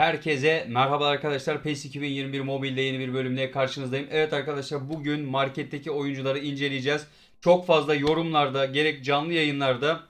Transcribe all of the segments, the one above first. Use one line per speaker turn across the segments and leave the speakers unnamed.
Herkese merhaba arkadaşlar. PES 2021 mobilde yeni bir bölümle karşınızdayım. Evet arkadaşlar bugün marketteki oyuncuları inceleyeceğiz. Çok fazla yorumlarda gerek canlı yayınlarda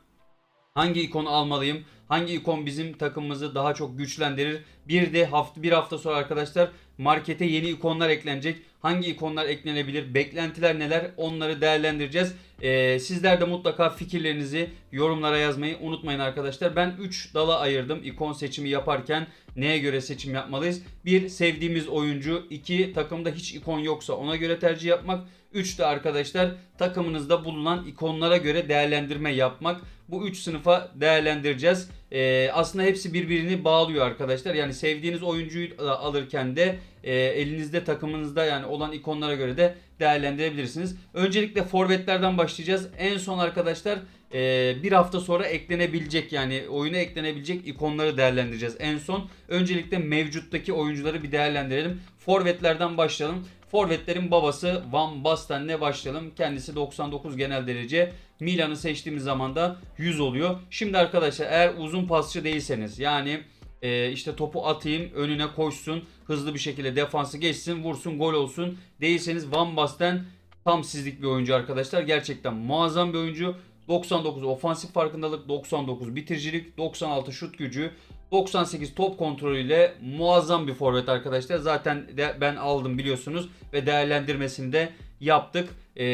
hangi ikonu almalıyım? Hangi ikon bizim takımımızı daha çok güçlendirir? Bir de hafta bir hafta sonra arkadaşlar markete yeni ikonlar eklenecek. Hangi ikonlar eklenebilir? Beklentiler neler? Onları değerlendireceğiz. Ee, sizler de mutlaka fikirlerinizi yorumlara yazmayı unutmayın arkadaşlar. Ben 3 dala ayırdım ikon seçimi yaparken neye göre seçim yapmalıyız? Bir sevdiğimiz oyuncu, iki takımda hiç ikon yoksa ona göre tercih yapmak. 3 de arkadaşlar takımınızda bulunan ikonlara göre değerlendirme yapmak. Bu 3 sınıfa değerlendireceğiz. Ee, aslında hepsi birbirini bağlıyor arkadaşlar. Yani sevdiğiniz oyuncuyu da alırken de e, elinizde takımınızda yani olan ikonlara göre de değerlendirebilirsiniz. Öncelikle forvetlerden başlayacağız. En son arkadaşlar e, bir hafta sonra eklenebilecek yani oyuna eklenebilecek ikonları değerlendireceğiz. En son öncelikle mevcuttaki oyuncuları bir değerlendirelim. Forvetlerden başlayalım. Forvetlerin babası Van Basten'le başlayalım. Kendisi 99 genel derece. Milan'ı seçtiğimiz zaman da 100 oluyor. Şimdi arkadaşlar eğer uzun pasçı değilseniz yani e, işte topu atayım önüne koşsun hızlı bir şekilde defansı geçsin vursun gol olsun değilseniz Van Basten tam sizlik bir oyuncu arkadaşlar. Gerçekten muazzam bir oyuncu. 99 ofansif farkındalık, 99 bitiricilik, 96 şut gücü, 98 top kontrolüyle muazzam bir forvet arkadaşlar. Zaten de ben aldım biliyorsunuz ve değerlendirmesini de yaptık. Ee,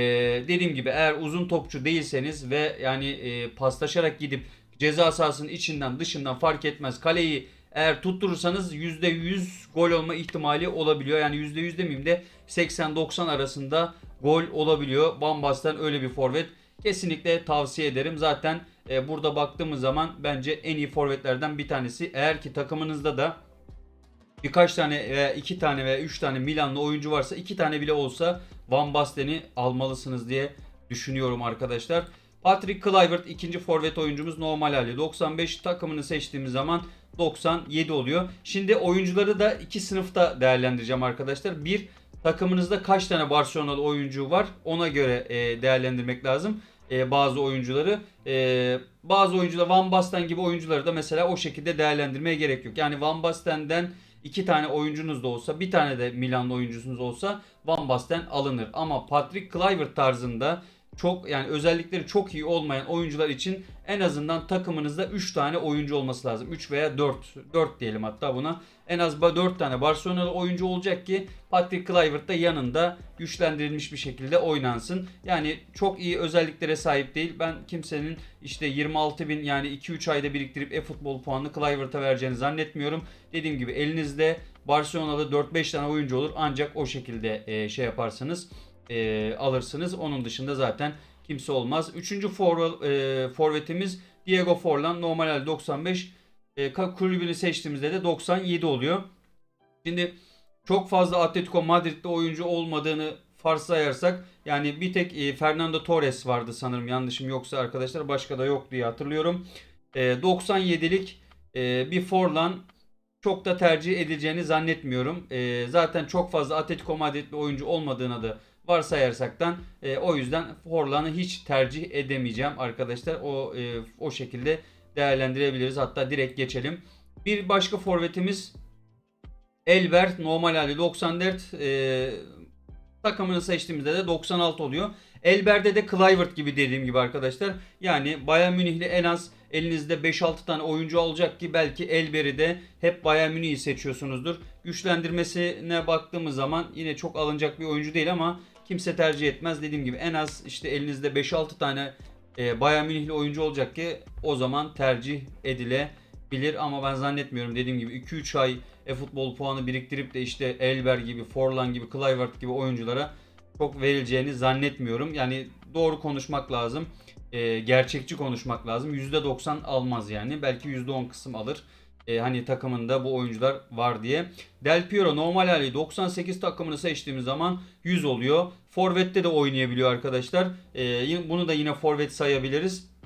dediğim gibi eğer uzun topçu değilseniz ve yani e, paslaşarak gidip ceza sahasının içinden dışından fark etmez kaleyi eğer tutturursanız %100 gol olma ihtimali olabiliyor. Yani %100 demeyeyim de 80-90 arasında gol olabiliyor. Bambas'tan öyle bir forvet. Kesinlikle tavsiye ederim. Zaten e, burada baktığımız zaman bence en iyi forvetlerden bir tanesi. Eğer ki takımınızda da birkaç tane veya iki tane veya üç tane Milanlı oyuncu varsa iki tane bile olsa Van Basten'i almalısınız diye düşünüyorum arkadaşlar. Patrick Kluivert ikinci forvet oyuncumuz normal hali. 95 takımını seçtiğimiz zaman 97 oluyor. Şimdi oyuncuları da iki sınıfta değerlendireceğim arkadaşlar. Bir takımınızda kaç tane Barcelona'lı oyuncu var ona göre e, değerlendirmek lazım e, bazı oyuncuları. E, bazı oyuncular Van Basten gibi oyuncuları da mesela o şekilde değerlendirmeye gerek yok. Yani Van Basten'den iki tane oyuncunuz da olsa bir tane de Milanlı oyuncusunuz olsa Van Basten alınır. Ama Patrick Kluivert tarzında çok yani özellikleri çok iyi olmayan oyuncular için en azından takımınızda 3 tane oyuncu olması lazım. 3 veya 4. 4 diyelim hatta buna. En az 4 tane Barcelona'lı oyuncu olacak ki Patrick Kluivert da yanında güçlendirilmiş bir şekilde oynansın. Yani çok iyi özelliklere sahip değil. Ben kimsenin işte 26 bin yani 2-3 ayda biriktirip e-futbol puanını Kluivert'a vereceğini zannetmiyorum. Dediğim gibi elinizde Barcelona'da 4-5 tane oyuncu olur ancak o şekilde e, şey yaparsınız e, alırsınız. Onun dışında zaten kimse olmaz. Üçüncü for, e, forvetimiz Diego Forlan. Normal halde 95. E, kulübünü seçtiğimizde de 97 oluyor. Şimdi çok fazla Atletico Madrid'de oyuncu olmadığını varsayarsak yani bir tek e, Fernando Torres vardı sanırım yanlışım yoksa arkadaşlar başka da yok diye hatırlıyorum. E, 97'lik e, bir Forlan çok da tercih edileceğini zannetmiyorum. E, zaten çok fazla Atletico Madrid'li oyuncu olmadığına da varsayarsaktan e, o yüzden Forlan'ı hiç tercih edemeyeceğim arkadaşlar. O e, o şekilde değerlendirebiliriz. Hatta direkt geçelim. Bir başka forvetimiz Elbert normal hali 94 e, takımını seçtiğimizde de 96 oluyor. Elbert'de de Kluivert gibi dediğim gibi arkadaşlar. Yani Bayern Münih'li en az elinizde 5-6 tane oyuncu olacak ki belki Elber'i de hep Bayern Münih'i seçiyorsunuzdur. Güçlendirmesine baktığımız zaman yine çok alınacak bir oyuncu değil ama kimse tercih etmez. Dediğim gibi en az işte elinizde 5-6 tane e, Bayern Münih'li oyuncu olacak ki o zaman tercih edilebilir ama ben zannetmiyorum. Dediğim gibi 2-3 ay e-futbol puanı biriktirip de işte Elber gibi, Forlan gibi, Kluivert gibi oyunculara çok verileceğini zannetmiyorum. Yani doğru konuşmak lazım. E, gerçekçi konuşmak lazım. %90 almaz yani. Belki %10 kısım alır. E, hani takımında bu oyuncular var diye. Del Piero normal hali 98 takımını seçtiğimiz zaman 100 oluyor. Forvet'te de oynayabiliyor arkadaşlar. E, bunu da yine forvet sayabiliriz.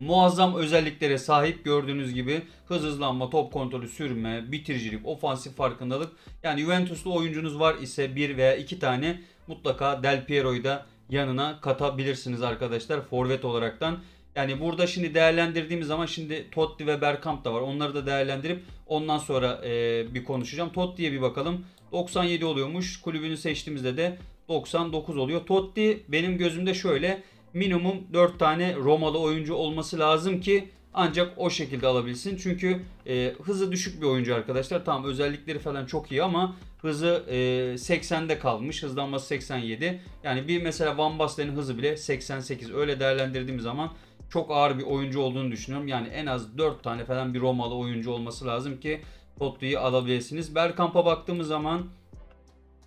Muazzam özelliklere sahip gördüğünüz gibi hız hızlanma, top kontrolü, sürme, bitiricilik, ofansif farkındalık. Yani Juventus'lu oyuncunuz var ise bir veya iki tane mutlaka Del Piero'yu da yanına katabilirsiniz arkadaşlar forvet olaraktan. Yani burada şimdi değerlendirdiğimiz zaman şimdi Totti ve Bergkamp da var. Onları da değerlendirip Ondan sonra e, bir konuşacağım. Totti'ye bir bakalım. 97 oluyormuş. Kulübünü seçtiğimizde de 99 oluyor. Totti benim gözümde şöyle minimum 4 tane Romalı oyuncu olması lazım ki ancak o şekilde alabilsin. Çünkü e, hızı düşük bir oyuncu arkadaşlar. Tamam özellikleri falan çok iyi ama hızı e, 80'de kalmış. Hızlanması 87. Yani bir mesela Van Basten'in hızı bile 88. Öyle değerlendirdiğim zaman çok ağır bir oyuncu olduğunu düşünüyorum. Yani en az 4 tane falan bir Romalı oyuncu olması lazım ki Totti'yi alabilirsiniz. Bergkamp'a baktığımız zaman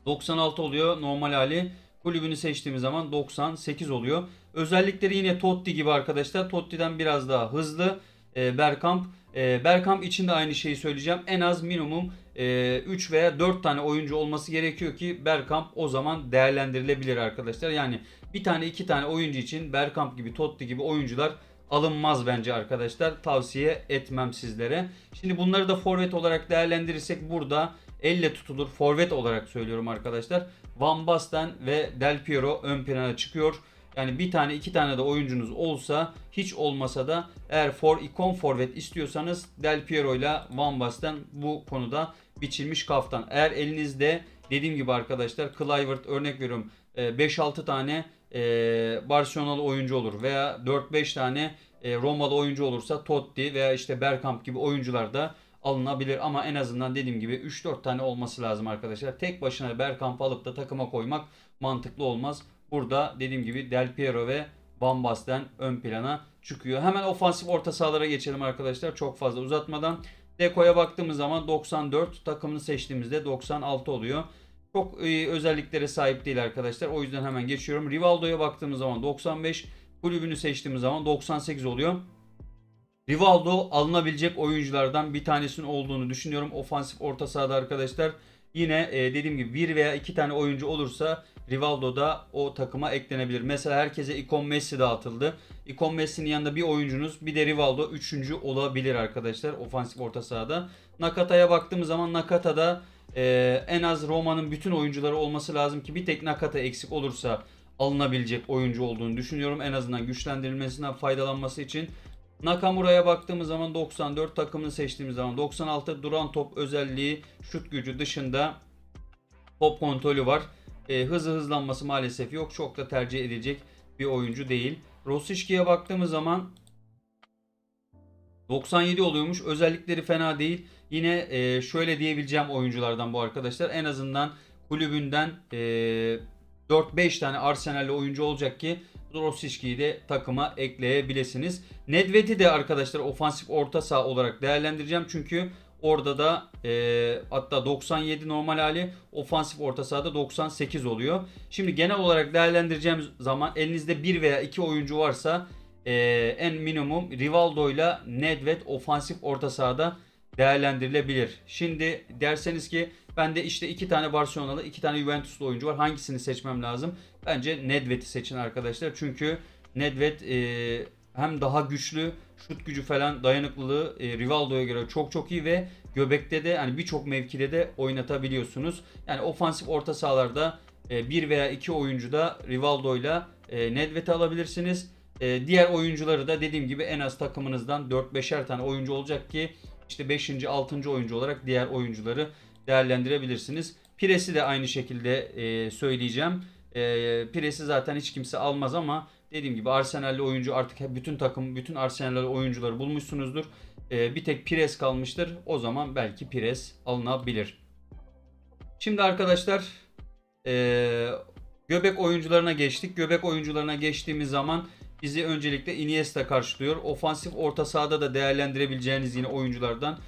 96 oluyor normal hali. Kulübünü seçtiğimiz zaman 98 oluyor. Özellikleri yine Totti gibi arkadaşlar. Totti'den biraz daha hızlı. E, Bergkamp. E, Bergkamp için de aynı şeyi söyleyeceğim. En az minimum e, 3 veya 4 tane oyuncu olması gerekiyor ki Bergkamp o zaman değerlendirilebilir arkadaşlar. Yani bir tane iki tane oyuncu için Bergkamp gibi Totti gibi oyuncular alınmaz bence arkadaşlar. Tavsiye etmem sizlere. Şimdi bunları da forvet olarak değerlendirirsek burada elle tutulur forvet olarak söylüyorum arkadaşlar. Van Basten ve Del Piero ön plana çıkıyor. Yani bir tane iki tane de oyuncunuz olsa hiç olmasa da eğer for ikon forvet istiyorsanız Del Piero ile Van Basten bu konuda biçilmiş kaftan. Eğer elinizde dediğim gibi arkadaşlar Kluivert örnek veriyorum 5-6 e, tane e, Barcelonalı oyuncu olur veya 4-5 tane e, Romalı oyuncu olursa Totti veya işte Bergkamp gibi oyuncular da alınabilir ama en azından dediğim gibi 3-4 tane olması lazım arkadaşlar. Tek başına Bergkamp alıp da takıma koymak mantıklı olmaz. Burada dediğim gibi Del Piero ve Van Basten ön plana çıkıyor. Hemen ofansif orta sahalara geçelim arkadaşlar. Çok fazla uzatmadan. Deko'ya baktığımız zaman 94 takımını seçtiğimizde 96 oluyor. Çok iyi özelliklere sahip değil arkadaşlar. O yüzden hemen geçiyorum. Rivaldo'ya baktığımız zaman 95. Kulübünü seçtiğimiz zaman 98 oluyor. Rivaldo alınabilecek oyunculardan bir tanesinin olduğunu düşünüyorum. Ofansif orta sahada arkadaşlar. Yine e, dediğim gibi bir veya iki tane oyuncu olursa Rivaldo da o takıma eklenebilir. Mesela herkese Icon Messi dağıtıldı. Icon Messi'nin yanında bir oyuncunuz bir de Rivaldo üçüncü olabilir arkadaşlar ofansif orta sahada. Nakata'ya baktığımız zaman Nakata'da e, en az Roma'nın bütün oyuncuları olması lazım ki bir tek Nakata eksik olursa alınabilecek oyuncu olduğunu düşünüyorum. En azından güçlendirilmesinden faydalanması için. Nakamura'ya baktığımız zaman 94 takımını seçtiğimiz zaman 96 duran top özelliği şut gücü dışında top kontrolü var. E, hızı hızlanması maalesef yok. Çok da tercih edilecek bir oyuncu değil. Rosicki'ye baktığımız zaman 97 oluyormuş. Özellikleri fena değil. Yine e, şöyle diyebileceğim oyunculardan bu arkadaşlar. En azından kulübünden e, 4-5 tane Arsenal'li oyuncu olacak ki Rosicki'yi de takıma ekleyebilirsiniz. Nedved'i de arkadaşlar ofansif orta saha olarak değerlendireceğim. Çünkü orada da e, hatta 97 normal hali ofansif orta sahada 98 oluyor. Şimdi genel olarak değerlendireceğim zaman elinizde bir veya iki oyuncu varsa e, en minimum Rivaldo ile Nedved ofansif orta sahada değerlendirilebilir. Şimdi derseniz ki bende işte iki tane Barcelona'lı, iki tane Juventus'lu oyuncu var. Hangisini seçmem lazım? Bence Nedved'i seçin arkadaşlar. Çünkü Nedved e, hem daha güçlü, şut gücü falan dayanıklılığı e, Rivaldo'ya göre çok çok iyi ve göbekte de hani birçok mevkide de oynatabiliyorsunuz. Yani ofansif orta sahalarda e, bir veya iki oyuncu da Rivaldo'yla e, Nedved'i alabilirsiniz. E, diğer oyuncuları da dediğim gibi en az takımınızdan 4-5'er tane oyuncu olacak ki işte 5. 6. oyuncu olarak diğer oyuncuları değerlendirebilirsiniz. Pires'i de aynı şekilde e, söyleyeceğim. E, Pires'i zaten hiç kimse almaz ama dediğim gibi Arsenal'li oyuncu artık bütün takım, bütün Arsenal'li oyuncuları bulmuşsunuzdur. E, bir tek Pires kalmıştır. O zaman belki Pires alınabilir. Şimdi arkadaşlar e, göbek oyuncularına geçtik. Göbek oyuncularına geçtiğimiz zaman bizi öncelikle Iniesta karşılıyor. Ofansif orta sahada da değerlendirebileceğiniz yine oyunculardan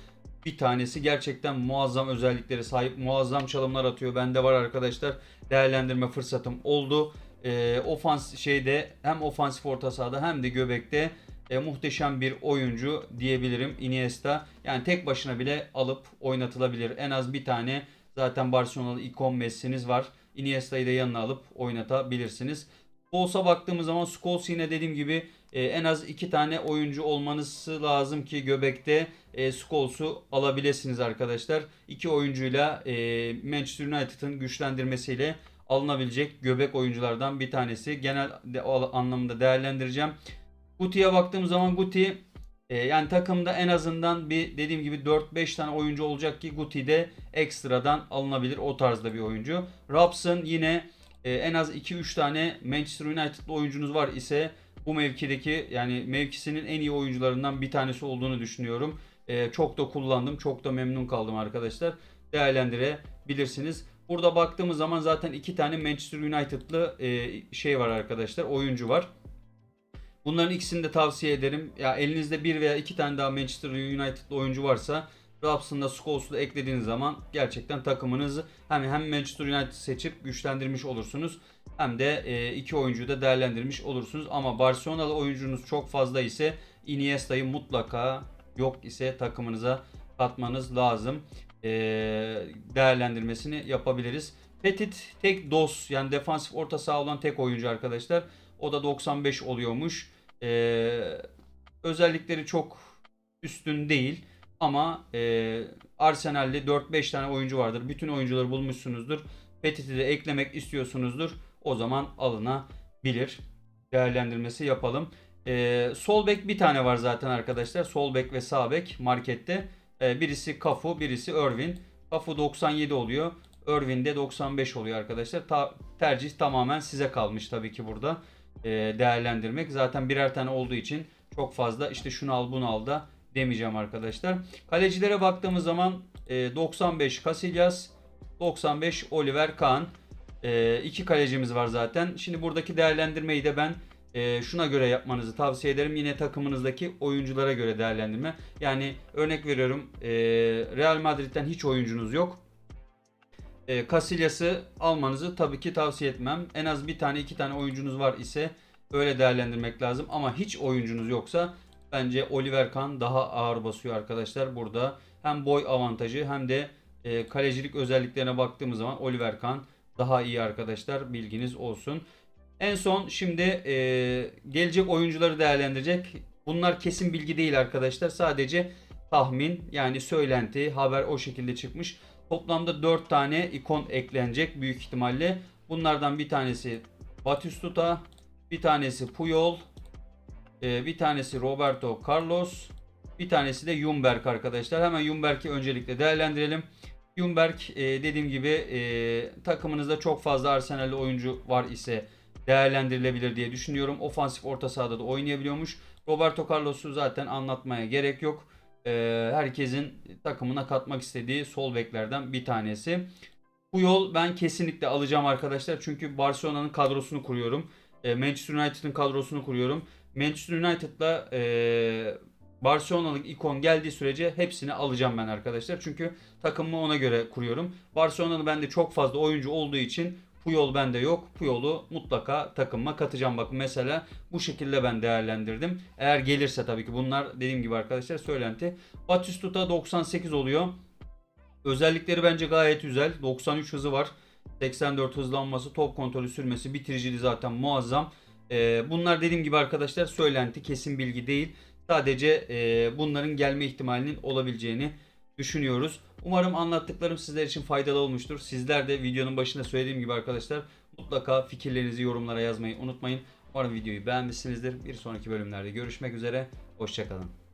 bir tanesi. Gerçekten muazzam özelliklere sahip. Muazzam çalımlar atıyor. Bende var arkadaşlar. Değerlendirme fırsatım oldu. E, ofans şeyde hem ofansif orta sahada hem de göbekte e, muhteşem bir oyuncu diyebilirim Iniesta. Yani tek başına bile alıp oynatılabilir. En az bir tane zaten Barcelona'lı ikon Messi'niz var. Iniesta'yı da yanına alıp oynatabilirsiniz. Scholes'a baktığımız zaman Scholes yine dediğim gibi e, en az iki tane oyuncu olmanız lazım ki göbekte e, Scholes'u alabilirsiniz arkadaşlar. İki oyuncuyla e, Manchester United'ın güçlendirmesiyle alınabilecek göbek oyunculardan bir tanesi. Genel de, anlamında değerlendireceğim. Guti'ye baktığımız zaman Guti E, yani takımda en azından bir dediğim gibi 4-5 tane oyuncu olacak ki Guti de ekstradan alınabilir o tarzda bir oyuncu. Robson yine e, en az 2-3 tane Manchester United'lı oyuncunuz var ise bu mevkideki yani mevkisinin en iyi oyuncularından bir tanesi olduğunu düşünüyorum. E, çok da kullandım. Çok da memnun kaldım arkadaşlar. Değerlendirebilirsiniz. Burada baktığımız zaman zaten iki tane Manchester United'lı e, şey var arkadaşlar. Oyuncu var. Bunların ikisini de tavsiye ederim. Ya elinizde bir veya iki tane daha Manchester United'lı oyuncu varsa Scholes'u da eklediğiniz zaman gerçekten takımınızı hem hem Manchester United seçip güçlendirmiş olursunuz hem de e, iki oyuncuyu da değerlendirmiş olursunuz. Ama Barcelona'lı oyuncunuz çok fazla ise Iniesta'yı mutlaka yok ise takımınıza katmanız lazım. E, değerlendirmesini yapabiliriz. Petit tek dos yani defansif orta saha olan tek oyuncu arkadaşlar. O da 95 oluyormuş. E, özellikleri çok üstün değil. Ama e, Arsenal'de 4-5 tane oyuncu vardır. Bütün oyuncuları bulmuşsunuzdur. Petit'i de eklemek istiyorsunuzdur. O zaman alınabilir. Değerlendirmesi yapalım. E, sol bek bir tane var zaten arkadaşlar. Sol bek ve sağ bek markette. E, birisi Kafu, birisi Irvin. Kafu 97 oluyor. Irvin de 95 oluyor arkadaşlar. Ta- tercih tamamen size kalmış tabii ki burada. E, değerlendirmek. Zaten birer tane olduğu için çok fazla işte şunu al bunu al da demeyeceğim arkadaşlar. Kalecilere baktığımız zaman e, 95 Casillas, 95 Oliver Kahn. E, iki kalecimiz var zaten. Şimdi buradaki değerlendirmeyi de ben e, şuna göre yapmanızı tavsiye ederim. Yine takımınızdaki oyunculara göre değerlendirme. Yani örnek veriyorum e, Real Madrid'den hiç oyuncunuz yok. E, Casillas'ı almanızı tabii ki tavsiye etmem. En az bir tane iki tane oyuncunuz var ise öyle değerlendirmek lazım. Ama hiç oyuncunuz yoksa bence Oliver Kahn daha ağır basıyor arkadaşlar burada. Hem boy avantajı hem de e, kalecilik özelliklerine baktığımız zaman Oliver Kahn daha iyi arkadaşlar bilginiz olsun. En son şimdi e, gelecek oyuncuları değerlendirecek. Bunlar kesin bilgi değil arkadaşlar. Sadece tahmin yani söylenti haber o şekilde çıkmış. Toplamda 4 tane ikon eklenecek büyük ihtimalle. Bunlardan bir tanesi Batistuta, bir tanesi Puyol, e, bir tanesi Roberto Carlos, bir tanesi de Jumberg arkadaşlar. Hemen Jumberg'i öncelikle değerlendirelim. Jumberg e, dediğim gibi e, takımınızda çok fazla Arsenal'li oyuncu var ise değerlendirilebilir diye düşünüyorum. Ofansif orta sahada da oynayabiliyormuş. Roberto Carlos'u zaten anlatmaya gerek yok. E, herkesin takımına katmak istediği sol beklerden bir tanesi. Bu yol ben kesinlikle alacağım arkadaşlar. Çünkü Barcelona'nın kadrosunu kuruyorum. E, Manchester United'ın kadrosunu kuruyorum. Manchester United'la e, Barcelona'lık ikon geldiği sürece hepsini alacağım ben arkadaşlar. Çünkü takımımı ona göre kuruyorum. Barcelona'nın bende çok fazla oyuncu olduğu için Puyol bende yok. Puyol'u mutlaka takımıma katacağım. Bakın mesela bu şekilde ben değerlendirdim. Eğer gelirse tabii ki bunlar dediğim gibi arkadaşlar söylenti. Batistuta 98 oluyor. Özellikleri bence gayet güzel. 93 hızı var. 84 hızlanması, top kontrolü sürmesi, bitiriciliği zaten muazzam. Ee, bunlar dediğim gibi arkadaşlar söylenti, kesin bilgi değil. Sadece e, bunların gelme ihtimalinin olabileceğini düşünüyoruz. Umarım anlattıklarım sizler için faydalı olmuştur. Sizler de videonun başında söylediğim gibi arkadaşlar mutlaka fikirlerinizi yorumlara yazmayı unutmayın. Umarım videoyu beğenmişsinizdir. Bir sonraki bölümlerde görüşmek üzere. Hoşçakalın.